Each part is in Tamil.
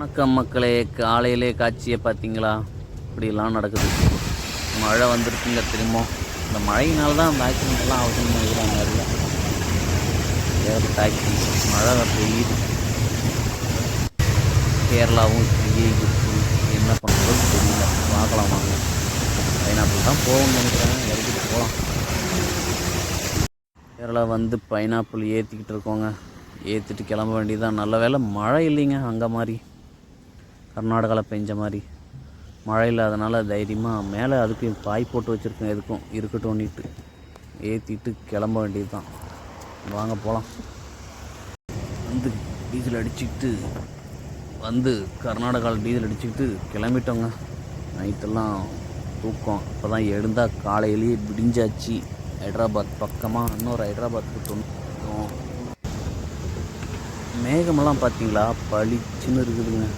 வணக்கம் மக்களே. காலையிலே காட்சியை பார்த்தீங்களா? இப்படிலாம் நடக்குது. மழை வந்துருக்குங்க திரும்ப இந்த மழையினால தான் அந்த ஆக்சிடென்ட்லாம் அவசியம் நினைக்கிறாங்க நிறைய ஏகப்பட்ட ஆக்சிடென்ட் மழை பெய்யுது. கேரளாவும் என்ன பண்ணுறது தெரியல. பார்க்கலாம் வாங்க. பைனாப்பிள் தான் போகணும்னு நினைக்கிறேன். இறக்கிட்டு போகலாம். கேரளா வந்து பைனாப்பிள் ஏற்றிக்கிட்டு இருக்கோங்க. ஏற்றிட்டு கிளம்ப வேண்டியதான் நல்ல வேளை மழை இல்லைங்க அங்கே மாதிரி. கர்நாடகாவில் பெஞ்ச மாதிரி. மழை இல்லாதனால தைரியமாக மேலே அதுக்கு பாய் போட்டு வச்சுருக்கோம் எதுக்கும். இருக்கட்டும்னிட்டு ஏற்றிட்டு கிளம்ப வேண்டியது தான் வாங்க போகலாம் வந்து டீசல் அடிச்சுக்கிட்டு வந்து கர்நாடகாவில் டீசல் அடிச்சுக்கிட்டு கிளம்பிட்டோங்க. நைட்டெல்லாம் தூக்கம். இப்போ தான் எழுந்தால் காலையிலேயே விடிஞ்சாச்சு. ஹைதராபாத் பக்கமாக இன்னொரு ஹைதராபாத்துக்கு தொண்ணூத்தோம் மேகமெல்லாம் பார்த்தீங்களா பளிச்சுன்னு இருக்குதுங்க.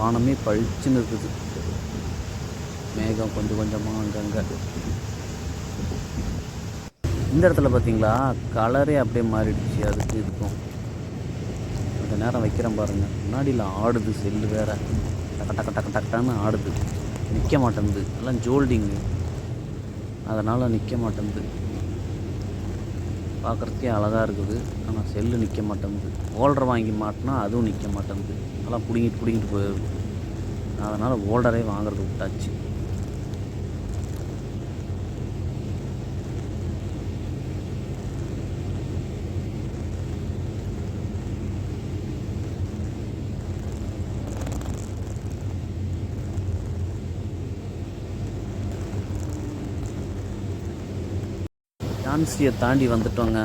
வானமே பளிச்சுன்னு இருக்குது. மேகம் கொஞ்சம் கொஞ்சமாக அங்கங்கே இந்த இடத்துல பார்த்தீங்களா கலரே அப்படியே மாறிடுச்சு. அதுக்கு இருக்கும் கொஞ்ச நேரம் வைக்கிறேன் பாருங்கள் முன்னாடியில் ஆடுது செல்லு வேற. டக்கு டக்கு டக்கு டக்குன்னு ஆடுது. நிற்க மாட்டேங்குது. எல்லாம் ஜோல்டிங்கு அதனால் நிற்க மாட்டேங்குது. பார்க்குறதுக்கே அழகாக இருக்குது. ஆனால் செல்லு நிற்க மாட்டேங்குது. ஓல்டர் வாங்கி மாட்டினா அதுவும் நிற்க மாட்டேங்குது. அதெல்லாம் பிடுங்கிட்டு பிடுங்கிட்டு போயிடுது. அதனால் ஓல்டரே வாங்குறது விட்டாச்சு. ஜான்சியை தாண்டி வந்துட்டோங்க.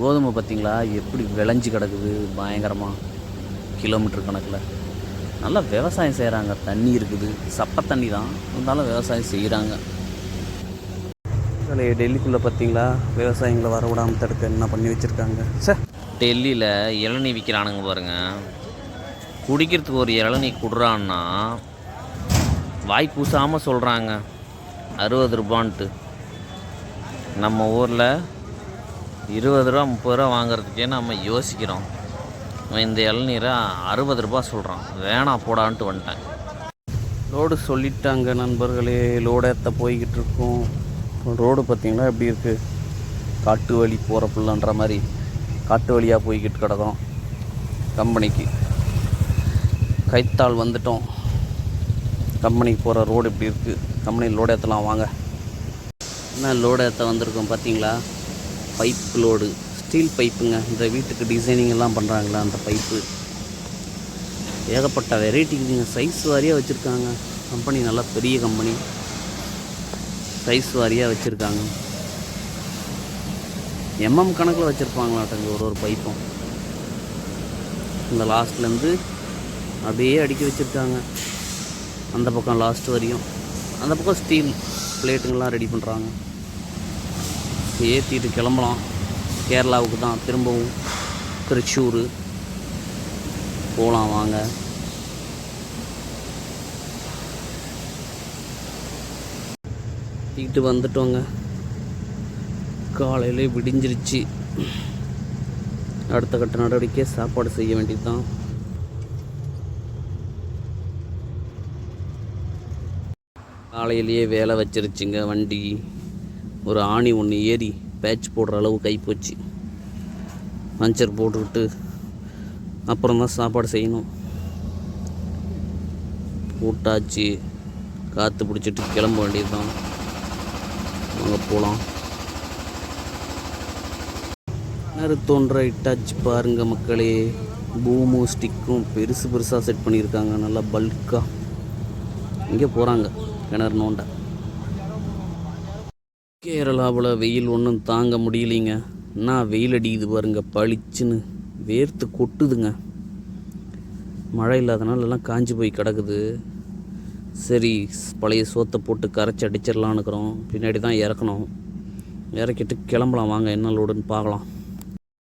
கோதுமை பார்த்தீங்களா? எப்படி விளைஞ்சு கிடக்குது? பயங்கரமாக கிலோமீட்டர் கணக்கில். நல்லா விவசாயம் செய்கிறாங்க தண்ணி இருக்குது. சப்ப தண்ணி தான். இருந்தாலும் விவசாயம் செய்கிறாங்க டெல்லிக்குள்ளே பார்த்தீங்களா? விவசாயிகளை வர விடாமல் தடுக்க என்ன பண்ணி வச்சுருக்காங்க? சார் டெல்லியில் இளநீ விற்கிறானுங்க பாருங்க. குடிக்கிறதுக்கு ஒரு இளநீ குடுறான்னா வாய் பூசாமல் சொல்கிறாங்க அறுபது ரூபான்ட்டு. நம்ம ஊரில் இருபது ரூபா முப்பது ரூபா வாங்குறதுக்கே நம்ம யோசிக்கிறோம். இந்த இளநீரை அறுபது ரூபா சொல்கிறான் வேணாம் போடான்ட்டு வந்துட்டேன். ரோடு சொல்லிட்டாங்க நண்பர்களே. லோடு ஏற்ற போய்கிட்டு இருக்கோம். ரோடு பார்த்திங்கன்னா எப்படி இருக்குது காட்டு வழி போகிற பிள்ளைன்ற மாதிரி. காட்டு வழியாக போய்கிட்டு கிடக்கும். கம்பெனிக்கு. கைத்தாள் வந்துட்டோம். கம்பெனிக்கு போகிற ரோடு இப்படி இருக்குது கம்பெனியில் லோடு ஏற்றலாம் வாங்க. என்ன லோடு ஏற்ற வந்திருக்கோம் பார்த்தீங்களா? பைப் லோடு ஸ்டீல் பைப்புங்க இந்த வீட்டுக்கு டிசைனிங் எல்லாம் பண்ணுறாங்களா அந்த பைப்பு ஏகப்பட்ட வெரைட்டிங்க சைஸ் வாரியாக வச்சுருக்காங்க. கம்பெனி நல்லா பெரிய கம்பெனி சைஸ் வாரியாக வச்சுருக்காங்க. எம்எம் கணக்கில் வச்சுருப்பாங்களாட்டங்க ஒரு ஒரு பைப்பும் இந்த லாஸ்ட்லேருந்து அப்படியே அடுக்கி வச்சுருக்காங்க. அந்த பக்கம் லாஸ்ட் வரையும். அந்த பக்கம் ஸ்டீல் பிளேட்டுங்கெல்லாம் ரெடி பண்ணுறாங்க. ஏற்றிட்டு கிளம்பலாம். கேரளாவுக்கு தான் திரும்பவும். திருச்சூர். போகலாம் வாங்க. வீட்டு வந்துட்டோங்க. காலையிலே விடிஞ்சிருச்சு. அடுத்த கட்ட நடவடிக்கை சாப்பாடு செய்ய வேண்டியது தான் காலையிலேயே வேலை வச்சிருச்சுங்க வண்டி. ஒரு ஆணி ஒன்று ஏறி பேட்ச் போடுற அளவு கை போச்சு. பஞ்சர் போட்டுக்கிட்டு அப்புறம் தான் சாப்பாடு செய்யணும். போட்டாச்சு. காற்று பிடிச்சிட்டு கிளம்ப வேண்டியது தான் அங்கே போகலாம் தோன்ற இட்டாச்சு பாருங்க மக்களே. பூமும் ஸ்டிக்கும் பெருசு பெருசாக செட் பண்ணியிருக்காங்க. நல்லா பல்காக இங்கே போகிறாங்க கிணறு நோண்ட கேரளாவில் வெயில் ஒன்றும் தாங்க முடியலைங்க. என்ன வெயில் அடிக்குது பாருங்க பளிச்சுன்னு. வேர்த்து கொட்டுதுங்க. மழை இல்லாதனால எல்லாம் காஞ்சி போய் கிடக்குது. சரி பழைய சோத்தை போட்டு கரைச்சி அடிச்சிடலான்னுக்குறோம். பின்னாடி தான் இறக்கணும். இறக்கிட்டு கிளம்பலாம். வாங்க என்ன லோடுன்னு பார்க்கலாம்.